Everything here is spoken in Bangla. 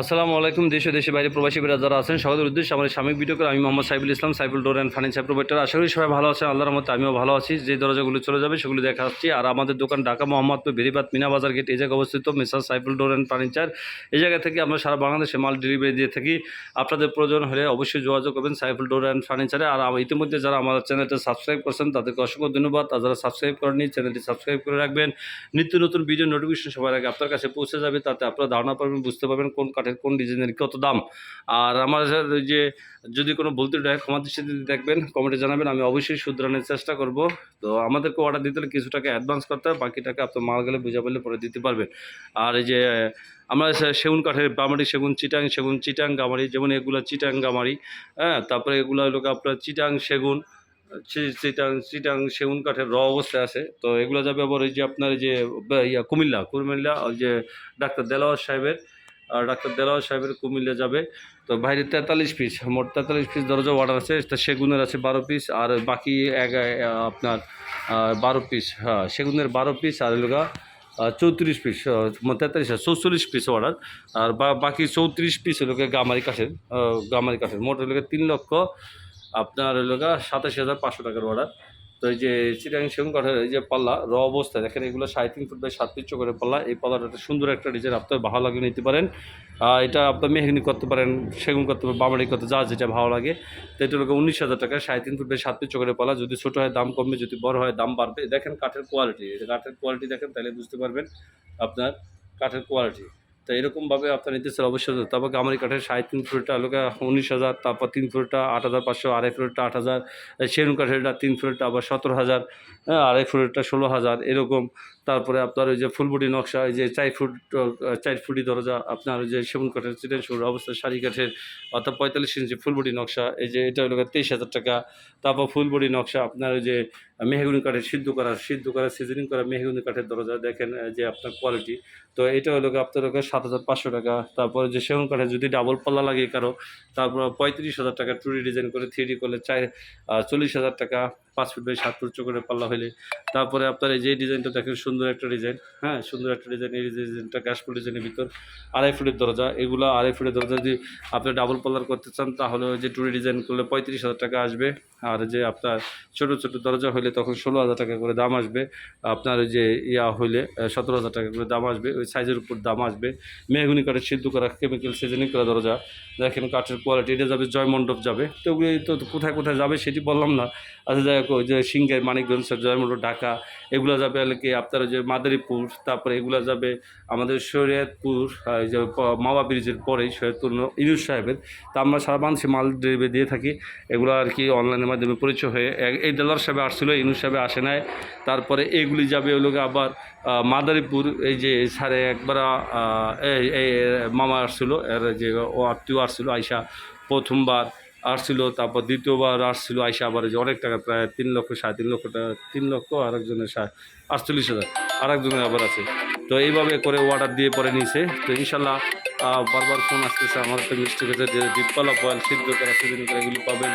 আসসালামু আলাইকুম, দেশে দেশে বাইরে প্রবাসী বেড়া যারা আছেন, সকলের উদ্দেশ্যে আমার স্বামীক ভিডিও করে আমি Mohammad Saiful Islam, Saiful door and furniture provider. আশা করি সবাই ভালো আছেন, আল্লাহর মতো আমিও ভালো আছি। যে দরজাগুলো চলে যাবে, সেগুলো দেখাচ্ছি আর আমাদের দোকান ঢাকা মোহাম্মদপুর বেরিবাদ মিনা বাজার গেট, এই জায়গায় অবস্থিত মিসার সাইফুল ডোর অ্যান্ড ফার্নিচার। এই জায়গা থেকে আমরা সারা বাংলাদেশে মাল ডেলিভারি দিয়ে থাকি। আপনাদের প্রয়োজন হলে অবশ্যই যোগাযোগ করবেন সাইফুল ডোর অ্যান্ড ফার্নিচারে। আর ইতিমধ্যে যারা আমার চ্যানেলটা সাবস্ক্রাইব করছেন, তাদেরকে অসংখ্য ধন্যবাদ। আর যারা সাবস্ক্রাইব করেননি, চ্যানেলটি সাবস্ক্রাইব করে রাখবেন। নিত্য নতুন ভিডিও নোটিফিকেশন সবার আগে আপনার কাছে পৌঁছে যাবে। তাতে আপনারা ধারণা পাবেন, বুঝতে পারবেন কোন কাঠের কোন ডিজাইনের কত দাম? আর আমার যে যদি কোনো বলতে দেয় ক্ষমা দৃষ্টিতে দেখবেন কমেন্টে জানাবেন, আমি অবশ্যই শুধরানোর চেষ্টা করব। তো আমাদেরকে অর্ডার দিতে হলে কিছু টাকা অ্যাডভান্স করতে হবে, বাকি টাকা আপনার মাল গেলে বুঝা পেলে পরে দিতে পারবেন। আর এই যে, আমরা সেগুন কাঠের বামারি, সেগুন চিটাং সেগুন চিটাং গামারি, যেমন এগুলো চিটাং গামারি হ্যাঁ তারপরে এগুলো হলো আপনার চিটাং সেগুন চিটাং চিটাং সেগুন কাঠের র অবস্থায় আছে। তো এগুলো যাবে আবার এই যে আপনার যে, ইয়া কুমিল্লা কুমিল্লা, ওই যে ডাক্তার দেলাওয়ার সাহেবের আর ডাক্তার দেলাওয়ার সাহেবের কুমিল্লা যাবে। তো বাইরে তেতাল্লিশ পিস মোট তেতাল্লিশ পিস দরজা অর্ডার আছে তা সেগুনের আছে বারো পিস আর বাকি এক আপনার বারো পিস হ্যাঁ সেগুনের বারো পিস আর লোকা চৌত্রিশ পিস তেতাল্লিশ চৌচল্লিশ পিস অর্ডার আর বাকি চৌত্রিশ পিস হলো গামারি কাঠের গামারি কাঠের, মোট হলো তিন লক্ষ, আপনার হলো সাতাশি হাজার পাঁচশো টাকার অর্ডার এই যে চিটাং সেগুন কাঠের এই যে পাল্লা, র অবস্থা দেখেন এগুলো সাড়ে তিন ফুট বাই সাত ফিট করে পাল্লা। এই পাল্লাটা সুন্দর একটা ডিজাইন আপনার ভালো লাগে নিতে পারেন। এটা আপনার মেহগিনি করতে পারেন, সেগুন করতে পারেন বামারি করতে যা যেটা ভালো লাগে। তো এটা লোক উনিশ হাজার টাকা, সাড়ে তিন ফুট বাই সাত ফিট করে পাল্লা। যদি ছোটো হয় দাম কমবে, যদি বড় হয় দাম বাড়বে। দেখেন কাঠের কোয়ালিটি কাঠের কোয়ালিটি দেখেন, তাহলে বুঝতে পারবেন আপনার কাঠের কোয়ালিটি তো এরকমভাবে আপনার নিতে চান অবশ্যই তারপর গামারি কাঠের সাড়ে তিন ফুটটা লোকে উনিশ হাজার তারপর তিন ফুটটা আট হাজার পাঁচশো আড়াই ফুটটা আট হাজার সেরুন কাঠেরটা তিন ফুটটা আবার সতেরো হাজার হ্যাঁ, আড়াই ফুটটা ষোলো হাজার এরকম। তারপরে আপনার ওই যে ফুলবুটি নকশা এই যে চার ফুট চার ফুটি দরজা আপনার ওই যে সেগুন কাঠের চিটেন সুর অবস্থা শাড়ি কাঠের অর্থাৎ পঁয়তাল্লিশ ইঞ্চি ফুলবুটি নকশা এই যে এটা হলো তেইশ হাজার টাকা। তারপর ফুলবুটি নকশা আপনার ওই যে মেহগুনি কাঠের সিদ্ধ করা সিদ্ধ করা সিজনিং করা মেহগুনি কাঠের দরজা দেখেন যে আপনার কোয়ালিটি তো এটা হলো আপনার সাত হাজার পাঁচশো টাকা। তারপরে যে সেগুন কাঠের যদি ডাবল পাল্লা লাগে কারও, তারপর পঁয়ত্রিশ হাজার টাকা টুরি ডিজাইন করে থ্রি ডি করলে চার চল্লিশ হাজার টাকা পাঁচ ফুট বাই সাত ফুট করে পাল্লা হলে তারপরে আপনার এই যে ডিজাইনটা দেখেন, সুন্দর একটা ডিজাইন হ্যাঁ সুন্দর একটা ডিজাইন এই ডিজাইনটা ফুট ডিজাইনের ভিতর। আড়াই ফুটের দরজা, এগুলো আড়াই ফুটের দরজা যদি আপনি ডাবল পাল্লার করতে চান, তাহলে ওই যে টুরি ডিজাইন করলে পঁয়ত্রিশ হাজার টাকা আসবে। আর যে আপনার ছোটো ছোটো দরজা হলে তখন ষোলো হাজার টাকা করে দাম আসবে। আপনার ওই যে ইয়া হইলে সতেরো হাজার টাকা করে দাম আসবে। ওই সাইজের উপর দাম আসবে। মেহগুনি কাঠের সিদ্ধ করা কেমিক্যাল সিজনিং করা দরজা। দেখেন কাঠের কোয়ালিটি এটা যাবে জয় মণ্ডপ যাবে। তো ওগুলি তো কোথায় কোথায় যাবে সেটি বললাম না। আচ্ছা যাই হোক যে সিংহের মানিকগঞ্জ জয় মণ্ডপ ঢাকা, এগুলো যাবে কি আপনার যে মাদারীপুর, তারপরে এগুলো যাবে আমাদের শরীয়তপুর যে মাওয়া ব্রিজের পরেই শরীয়তপুর ইনুস সাহেবের। তা আমরা সারা বাংলাদেশে মাল ডেলিভারি দিয়ে থাকি। এগুলো আর কি অনলাইনের মাধ্যমে পরিচয় হয়ে এই ডলার সাহেবে আসছিল, ইনুস সাহেবে আসে নাই। তারপরে এগুলি যাবে ওই লোক আবার মাদারীপুর, এই যে সারে একবার এই মামা আসছিল, এর যে ও আত্মীয় আসছিল, আইসা প্রথমবার আসছিল, তারপর দ্বিতীয়বার আসছিল, আইসা আবার যে অনেক টাকা, প্রায় তিন লক্ষ, সাড়ে তিন লক্ষ টাকা, তিন লক্ষ আর একজনের সাড়ে আটচল্লিশ হাজার আর একজনের আবার আছে। তো এইভাবে করে অর্ডার দিয়ে পরে নিয়েছে তো ইনশাল্লাহ বারবার ফোন আসতেছে আমার তো মিষ্টি খেতে, যে ডিপকলা বয়েল সিদ্ধ করা সিজন করা এগুলি পাবেন।